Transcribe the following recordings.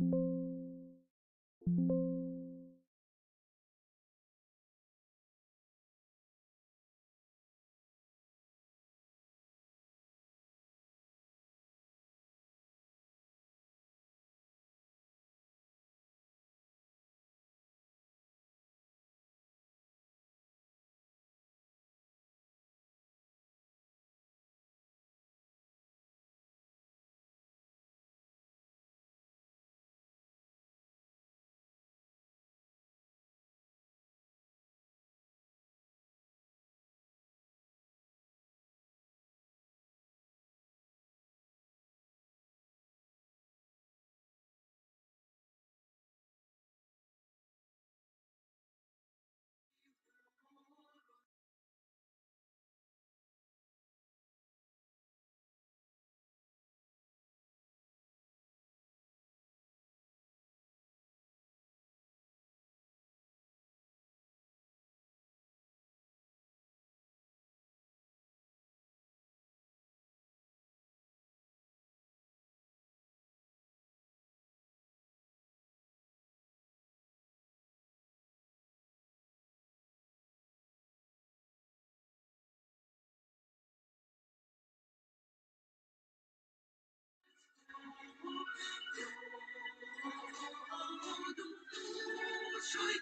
you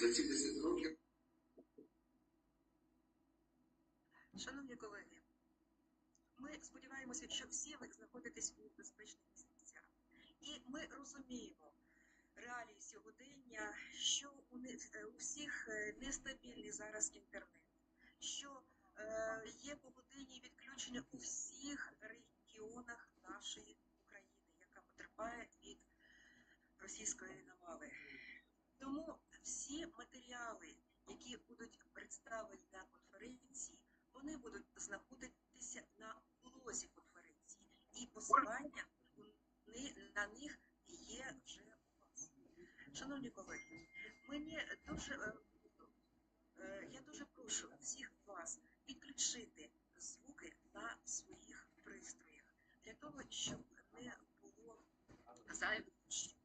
За ці 10 років Шановні колеги, ми сподіваємося, що всі ви знаходитесь у безпечних місцях. І ми розуміємо реалії сьогодення, що у, не- е, у всіх е, нестабільний зараз інтернет, що е, є погодинні відключення у всіх регіонах нашої України, яка потерпає від російської навали. Матеріали, які будуть представлені на конференції, вони будуть знаходитися на блозі конференції, і посилання на них є вже у вас. Шановні колеги, мені дуже е, е, я дуже прошу всіх вас підключити звуки на своїх пристроях для того, щоб не було зайвих шумів.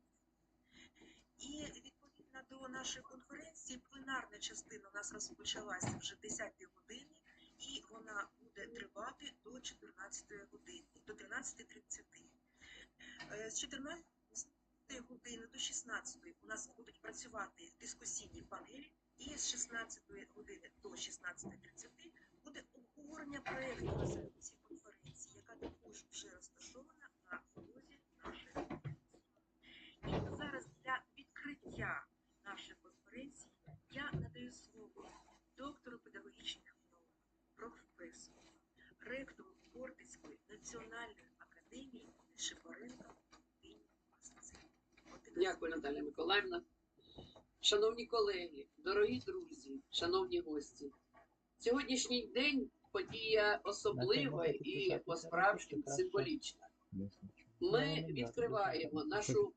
І відповідно до нашої конференції, пленарна частина у нас розпочалася вже 10 годині, і вона буде тривати до 14 години, до 13.30. Е, З 14 години до 16 у нас будуть працювати дискусійні панелі, і з 16 години до 16.30 буде обговорення проєкту резолюції конференції, яка також вже розташована на блозі нашої конференції. І зараз для відкриття нашої конференції я надаю слово доктору педагогічних наук, професору, ректору Хортицької національної академії Шипоренка Нині Масці. Дякую, Наталя Миколаївна. Шановні колеги, дорогі друзі, шановні гості. Сьогоднішній день подія особлива і по-справжньому символічна. Ми відкриваємо нашу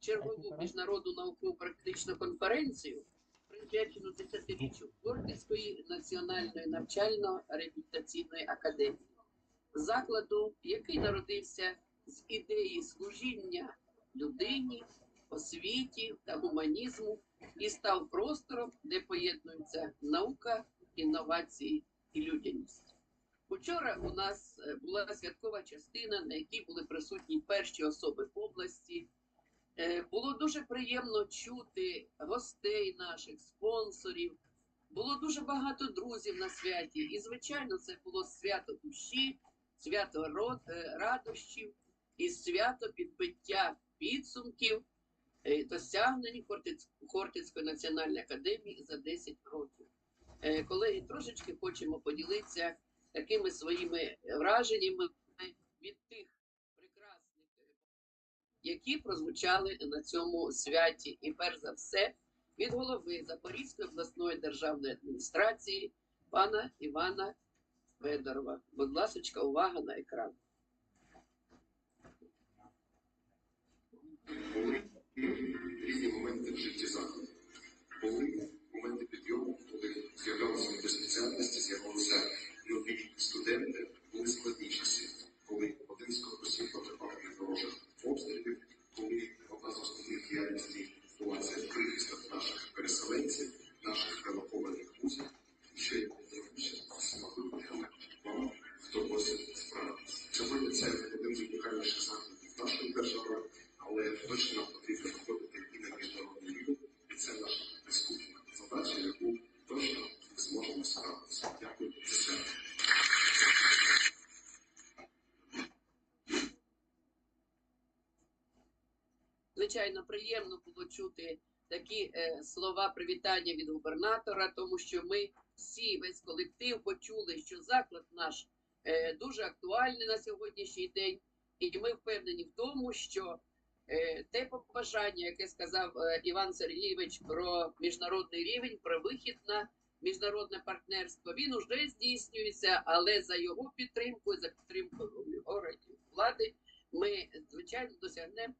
чергову міжнародну наукову практичну конференцію при присвячену десятиріччю Хортицької національної навчально-реабілітаційної академії, закладу, який народився з ідеї служіння людині, освіті та гуманізму і став простором, де поєднуються наука, інновації і людяність. Учора у нас е, була святкова частина, на якій були присутні перші особи області. Е, Було дуже приємно чути гостей наших, спонсорів. Було дуже багато друзів на святі. І, звичайно, це було свято душі, свято е, радощів і свято підбиття підсумків е, досягнень Хортицької національної академії за 10 років. Е, Колеги, трошечки хочемо поділитися такими своїми враженнями від тих прекрасних, які прозвучали на цьому святі. І перш за все від голови Запорізької обласної державної адміністрації пана Івана Федорова. Будь ласка, увага на екран. Різні моменти в житті заходу. Звичайно, приємно було чути такі е, слова привітання від губернатора, тому що ми всі, весь колектив, почули, що заклад наш е, дуже актуальний на сьогоднішній день, і ми впевнені в тому, що е, те побажання, яке сказав е, Іван Сергійович про міжнародний рівень, про вихід на міжнародне партнерство, він уже здійснюється, але за його підтримкою, за підтримкою органів влади, ми звичайно досягнемо